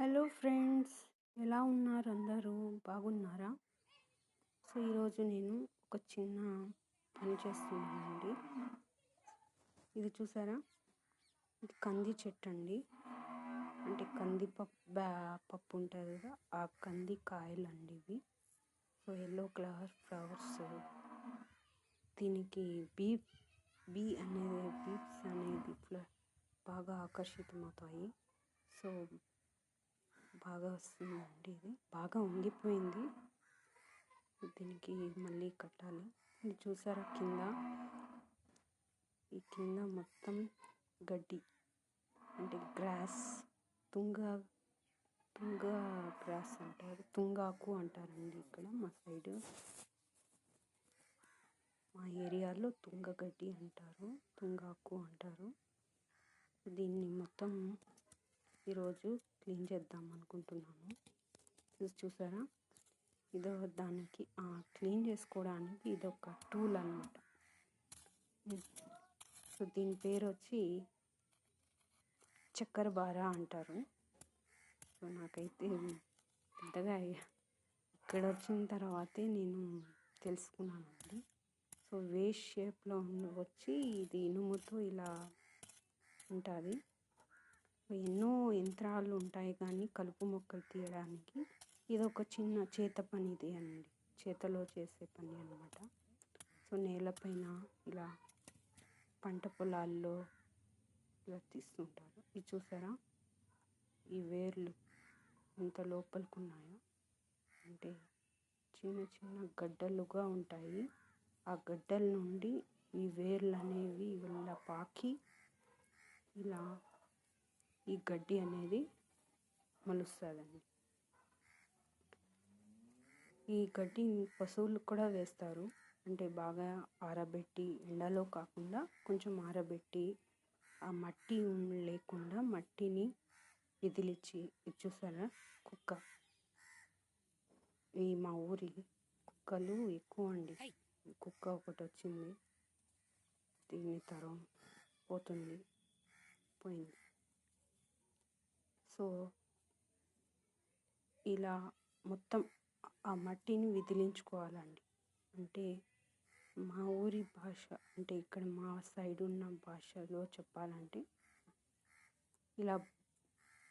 Hello friends ఎలా ఉన్నారు అందరూ? బాగున్నారా? సో ఈరోజు నేను ఒక చిన్న పని చేస్తున్నానండి. ఇది చూసారా? ఇది కంది చెట్టు అండి అంటే కంది పప్పు బ్యా పప్పు ఉంటుంది కదా ఆ కంది కాయలు అండి ఇవి. సో ఎల్లో కలర్ ఫ్లవర్స్ దీనికి బీ బీ అనేది బీప్స్ అనేది బాగా ఆకర్షితమవుతాయి. సో బాగా వస్తుందండి ఇది. బాగా వంగిపోయింది దీనికి మళ్ళీ కట్టాలి. ఇది చూసారా కింద? ఈ కింద మొత్తం గడ్డి. అంటే గ్రాస్. తుంగ తుంగ గ్రాస్ అంటారు. తుంగాకు అంటారండి ఇక్కడ మా సైడ్. మా ఏరియాలో తుంగగడ్డి అంటారు. తుంగాకు అంటారు. దీన్ని మొత్తం ఈరోజు క్లీన్ చేద్దాం అనుకుంటున్నాను. ఇది చూసారా? ఇదో దానికి క్లీన్ చేసుకోవడానికి ఇదొక టూల్ అనమాట సో దీని పేరు వచ్చి చక్కెర బార అంటారు. సో నాకైతే పెద్దగా ఇక్కడ వచ్చిన తర్వాతే నేను తెలుసుకున్నానండి. సో వేస్ట్ షేప్లో వచ్చి ఇది ఇనుముతో ఇలా ఉంటుంది. ఎన్నో యంత్రాలు ఉంటాయి కానీ కలుపు మొక్కలు తీయడానికి ఇది ఒక చిన్న చేత పని ఇది అండి. చేతలో చేసే పని అనమాట సో నేలపైన ఇలా పంట పొలాల్లో ఇలా తీస్తుంటారు. ఇది చూసారా? ఈ వేర్లు ఎంత లోపలికున్నాయో. అంటే చిన్న చిన్న గడ్డలుగా ఉంటాయి. ఆ గడ్డల నుండి ఈ వేర్లు అనేవి ఇలా పాకి ఇలా ఈ గడ్డి అనేది మొలుస్తుందండి. ఈ గడ్డి పశువులకు కూడా వేస్తారు. అంటే బాగా ఆరబెట్టి ఎండలో కాకుండా కొంచెం ఆరబెట్టి ఆ మట్టి లేకుండా మట్టిని విదిలిచ్చి చూసారా కుక్క. ఈ మా ఊరి కుక్కలు ఎక్కువ అండి. కుక్క ఒకటి వచ్చింది. దీని తరం పోతుంది. పోయింది. సో ఇలా మొత్తం ఆ మట్టిని విదిలించుకోవాలండి. అంటే మా ఊరి భాష అంటే ఇక్కడ మా సైడ్ ఉన్న భాషలో చెప్పాలంటే ఇలా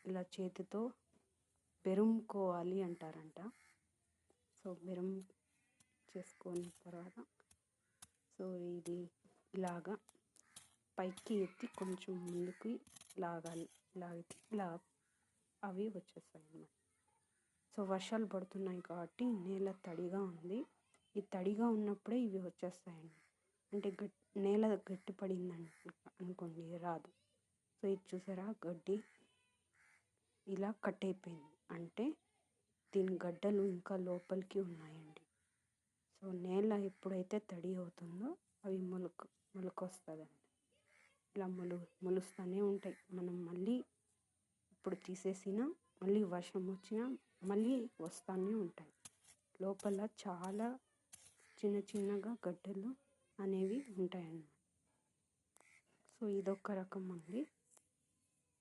ఇలా చేతితో బెరుముకోవాలి అంటారంట. సో బెరం చేసుకొని తర్వాత సో ఇది ఇలాగా పైకి ఎత్తి కొంచెం ముందుకి లాగాలి లాగితే ఇలా అవి వచ్చేస్తాయి అన్నమాట. సో వర్షాలు పడుతున్నాయి కాబట్టి నేల తడిగా ఉంది. ఈ తడిగా ఉన్నప్పుడే ఇవి వచ్చేస్తాయండి అంటే గట్ నేల గట్టి పడింది అనుకోండి రాదు. సో ఇది చూసారా? గడ్డి ఇలా కట్ అయిపోయింది. అంటే దీని గడ్డలు ఇంకా లోపలికి ఉన్నాయండి. సో నేల ఎప్పుడైతే తడి అవుతుందో అవి మొలక మొలకొస్తుందండి ఇలా మొలు మొలుస్తూనే ఉంటాయి. మనం మళ్ళీ ఎప్పుడు తీసేసినా మళ్ళీ వర్షం వచ్చినా మళ్ళీ వస్తూనే ఉంటాయి. లోపల చాలా చిన్న చిన్నగా గడ్డలు అనేవి ఉంటాయన్నమాట. సో ఇదొక రకం అండి.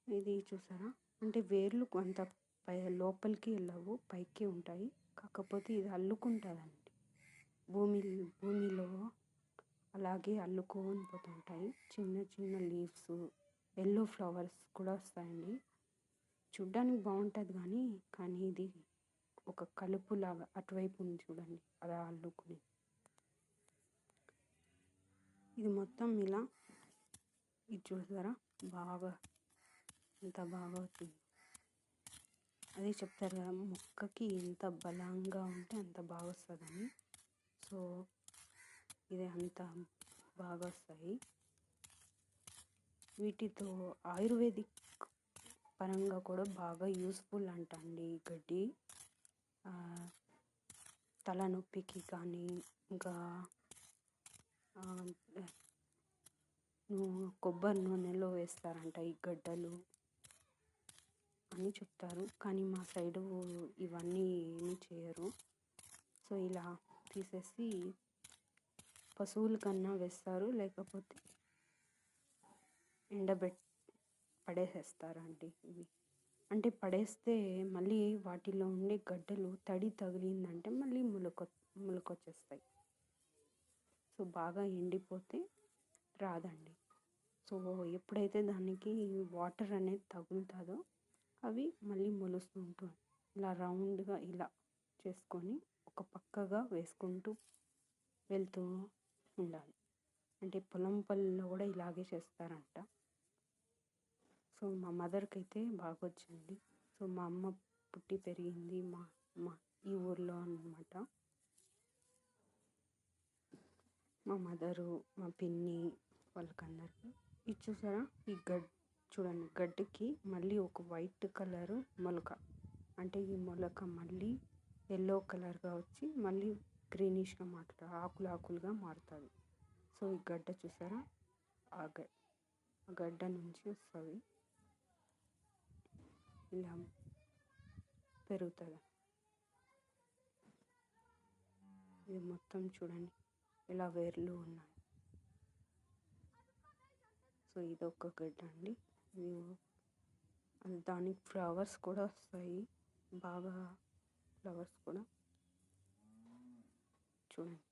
ఇది చూసారా? అంటే వేర్లు కొంత పై లోపలికి వెళ్ళవు పైకి ఉంటాయి. కాకపోతే ఇది అల్లుకుంటుందండి. భూమి భూమిలో అలాగే అల్లుకొని పోతుంటాయి. చిన్న చిన్న లీవ్స్ ఎల్లో ఫ్లవర్స్ కూడా వస్తాయండి. చూడ్డానికి బాగుంటుంది కానీ కానీ ఇది ఒక కలుపులాగా అటువైపు ఉంది చూడండి అలా అల్లుకుని. ఇది మొత్తం ఇలా ఇది చూసారా? బాగా ఎంత బాగా అవుతుంది అదే చెప్తారు కదా మొక్కకి ఎంత బలంగా ఉంటే అంత బాగా వస్తుందని. సో ఇది అంత బాగా వస్తాయి. వీటితో ఆయుర్వేదిక్ పరంగా కూడా బాగా యూస్ఫుల్ అంట అండి ఈ గడ్డి. తలనొప్పికి కానీ ఇంకా కొబ్బరి నూనెలో వేస్తారంట ఈ గడ్డలు. అని చెప్తారు. కానీ మా సైడు ఇవన్నీ ఏమి చేయరు. సో ఇలా తీసేసి పశువులకన్నా వేస్తారు. లేకపోతే ఎండబెట్ పడేసేస్తారండి ఇవి. అంటే పడేస్తే మళ్ళీ వాటిలో ఉండే గడ్డలు తడి తగిలిందంటే మళ్ళీ మొలక మొలకొచ్చేస్తాయి. సో బాగా ఎండిపోతే రాదండి. సో ఎప్పుడైతే దానికి వాటర్ అనేది తగులుతుందో అవి మళ్ళీ మొలుస్తూ ఉంటుంది ఇలా రౌండ్గా ఇలా చేసుకొని ఒక పక్కగా వేసుకుంటూ వెళ్తూ ఉండాలి. అంటే పొలం పళ్ళలో కూడా ఇలాగే చేస్తారంట. సో మా మదర్కి అయితే బాగా వచ్చింది సో మా అమ్మ పుట్టి పెరిగింది మా మా ఈ ఊర్లో అనమాట మా మదరు మా పిన్ని వాళ్ళకందరికీ ఇది చూసారా ఈ గడ్ చూడండి గడ్డకి మళ్ళీ ఒక వైట్ కలరు మొలక. అంటే ఈ మొలక మళ్ళీ ఎల్లో కలర్గా వచ్చి మళ్ళీ గ్రీనిష్గా మారుతుంది ఆకులు ఆకులుగా మారుతుంది. సో ఈ గడ్డ చూసారా? ఆ గడ్డ ఆ గడ్డ నుంచి వస్తుంది. ఇలా పెరుగుతుంది. ఇది మొత్తం చూడండి ఇలా వేర్లు ఉన్నాయి. సో ఇది ఒక గడ్డ అండి. ఇది దానికి ఫ్లవర్స్ కూడా వస్తాయి. బాగా ఫ్లవర్స్ కూడా. చూడండి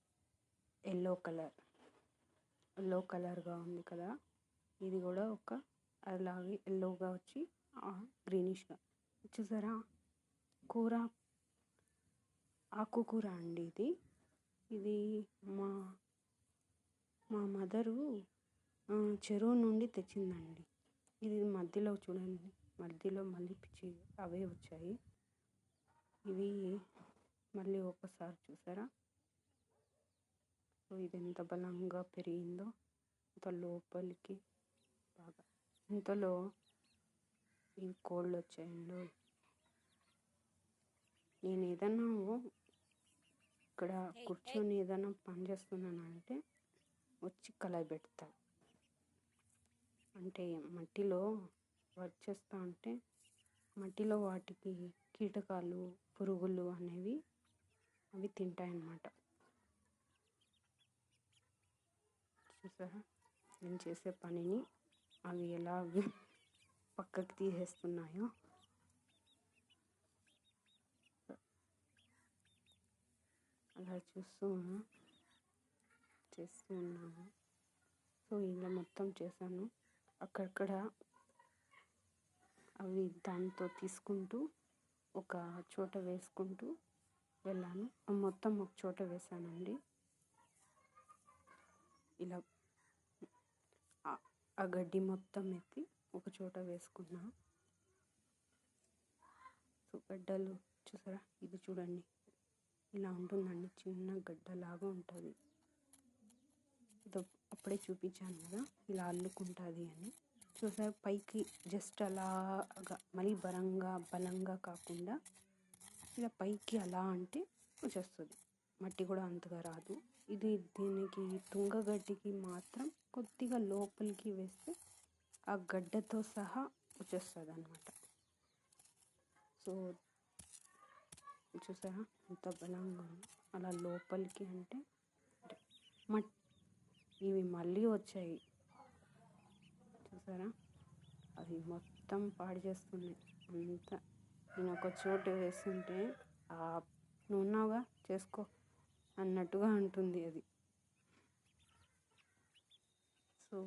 ఎల్లో కలర్. ఎల్లో కలర్గా ఉంది కదా. ఇది కూడా ఒక అలాగే ఎల్లోగా వచ్చి గ్రీనిష్గా చూసారా? కూర. ఆకుకూర అండి ఇది. ఇది మా మా మదరు చెరువు నుండి తెచ్చిందండి. ఇది మధ్యలో చూడండి. మధ్యలో మళ్ళీ పిచ్చి అవే వచ్చాయి. ఇవి మళ్ళీ ఒకసారి చూసారా? సో ఇది ఎంత బలంగా పెరిగిందో. ఇంత లోపలికి బాగా. ఇంతలో ఈ కోళ్ళు వచ్చాయండి. నేను ఏదన్నా ఇక్కడ కూర్చొని ఏదైనా పని చేస్తున్నానంటే వచ్చి కలాయి పెడతా. అంటే మట్టిలో వర్క్ చేస్తా ఉంటే మట్టిలో వాటికి కీటకాలు పురుగులు అనేవి అవి తింటాయన్నమాట. చూసారా? నేను చేసే పనిని అవి ఎలా పక్కకి తీసేస్తున్నాయో. అలా చూస్తూ చేస్తూ ఉన్నాను. సో ఇలా మొత్తం చేశాను. అక్కడక్కడ అవి దాంతో తీసుకుంటూ ఒక చోట వేసుకుంటూ వెళ్ళాను. మొత్తం ఒక చోట వేసానండి ఇలా ఆ గడ్డి మొత్తం ఎత్తి ఒక చోట వేసుకున్నా. సో గడ్డలు చూసారా? ఇది చూడండి. ఇలా ఉంటుందండి. చిన్న గడ్డలాగా ఉంటుంది. అప్పుడే చూపించాను కదా. ఇలా అల్లుకుంటుంది అని. చూసారా? పైకి జస్ట్ అలాగా మరీ బలంగా బలంగా కాకుండా ఇలా పైకి అలా అంటే వచ్చేస్తుంది. మట్టి కూడా అంతగా రాదు. ఇది దీనికి తుంగగడ్డికి మాత్రం కొద్దిగా లోపలికి వేస్తే ఆ గడ్డతో సహా వచ్చేస్తుంది అనమాట సో చూసారా? ఎంత బలంగా అలా లోపలికి అంటే మట్ ఇవి మళ్ళీ వచ్చాయి. చూసారా? అవి మొత్తం పాడు చేస్తున్నాయి అంత నేను ఒక చోటు వేస్తుంటే నువ్వు ఉన్నావుగా? చేసుకో అన్నట్టుగా అంటుంది అది. సో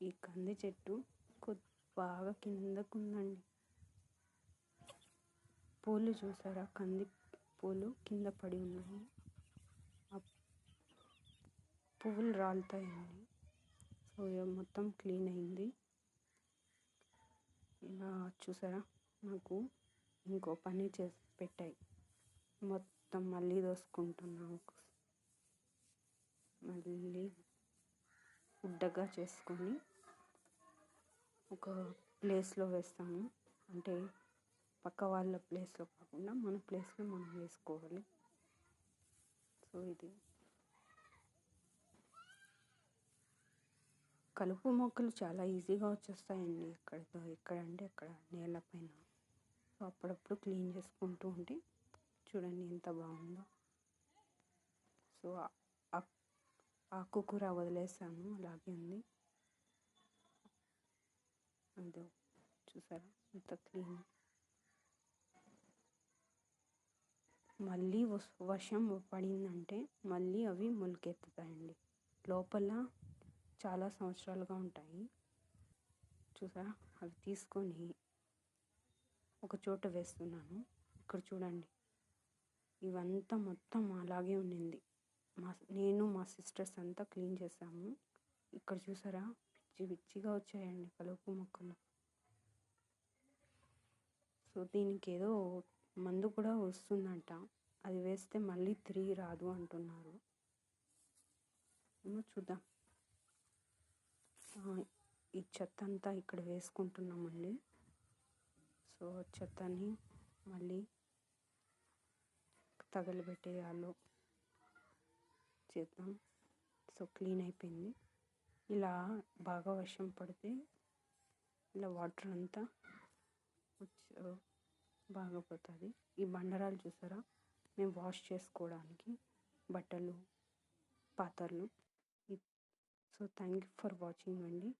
ఈ కంది చెట్టు కొద్ది బాగా కిందకుందండి. పూలు చూసారా? కంది పూలు కింద పడి ఉన్నాయి. ఆ పువ్వులు రాలుతాయండి. సో మొత్తం క్లీన్ అయింది. ఇలా చూసారా? నాకు ఇంకో పని చేసి పెట్టాయి. మొత్తం మళ్ళీ దోసుకుంటున్నాం. మళ్ళీ గుడ్డగా చేసుకొని ఒక ప్లేస్లో వేస్తాము. అంటే పక్క వాళ్ళ ప్లేస్లో కాకుండా మన ప్లేస్లో మనం వేసుకోవాలి. సో ఇది. కలుపు మొక్కలు చాలా ఈజీగా వచ్చేస్తాయండి. ఎక్కడితో ఎక్కడంటే అక్కడ నేలపైన సో అప్పుడప్పుడు క్లీన్ చేసుకుంటూ ఉంటే చూడండి ఎంత బాగుందో. సో ఆకుకూర వదిలేసాను అలాగే ఉంది. అదో చూసారా? ఇంత క్లీన్. మళ్ళీ వర్షం పడిందంటే మళ్ళీ అవి మొలకెత్తుతాయండి. లోపల చాలా సంవత్సరాలుగా ఉంటాయి. చూసారా? అవి తీసుకొని ఒక చోట వేస్తున్నాను. ఇక్కడ చూడండి. ఇవంతా మొత్తం అలాగే ఉండింది. మా నేను మా సిస్టర్స్ అంతా క్లీన్ చేసాము. ఇక్కడ చూసారా? పిచ్చి పిచ్చిగా వచ్చాయండి కలుపు మొక్కలు. సో దీనికి ఏదో మందు కూడా వస్తుందంట. అది వేస్తే మళ్ళీ తిరిగి రాదు అంటున్నారు. ఏమో చూద్దాం. ఈ చెత్త అంతా ఇక్కడ వేసుకుంటున్నామండి. సో చెత్తని మళ్ళీ తగలబెట్టేయాలో. చేద్దాం. సో క్లీన్ అయిపోయింది. ఇలా బాగా వర్షం పడితే ఇలా వాటర్ అంతా బాగా పోతుంది. ఈ బండరాలు చూసారా? మేము వాష్ చేసుకోవడానికి బట్టలు పాత్రలు. So thank you for watching అండి.